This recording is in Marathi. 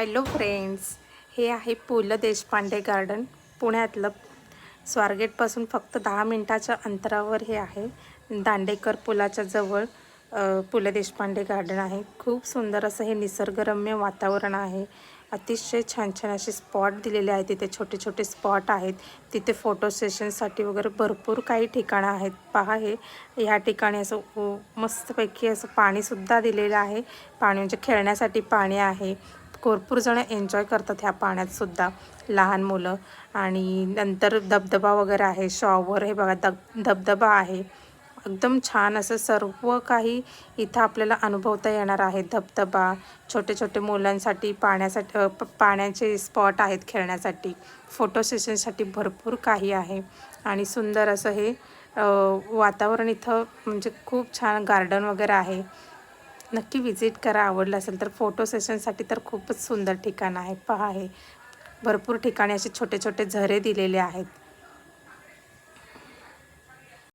हॅलो फ्रेंड्स हे आहे पु ल देशपांडे गार्डन पुण्यातलं स्वारगेटपासून फक्त दहा मिनटाच्या अंतरावर हे आहे. दांडेकर पुलाच्या जवळ पु ल देशपांडे गार्डन आहे. खूप सुंदर असं हे निसर्गरम्य वातावरण आहे. अतिशय छान छान असे स्पॉट दिलेले आहेत. तिथे छोटे छोटे स्पॉट आहेत. तिथे फोटो सेशनसाठी वगैरे भरपूर काही ठिकाणं आहेत. पहा हे ह्या ठिकाणी असं मस्तपैकी असं पाणीसुद्धा दिलेलं आहे. पाणी म्हणजे खेळण्यासाठी पाणी आहे. भरपूर जणं एन्जॉय करतात ह्या पाण्यातसुद्धा लहान मुलं आणि नंतर धबधबा वगैरे आहे शॉवर हे बघा धब धबधबा आहे. एकदम छान असं सर्व काही इथं आपल्याला अनुभवता येणार आहे. धबधबा छोटे छोटे मुलांसाठी पाण्यासाठी प- पाण्याचे स्पॉट आहेत खेळण्यासाठी. फोटो सेशनसाठी भरपूर काही आहे. आणि सुंदर असं हे वातावरण इथं म्हणजे खूप छान गार्डन वगैरे आहे. नक्की विजिट करा. आवडलं असेल तर फोटो सेशनसाठी तर खूपच सुंदर ठिकाण आहे. पहा हे. भरपूर ठिकाणी असे छोटे छोटे झरे दिलेले आहेत.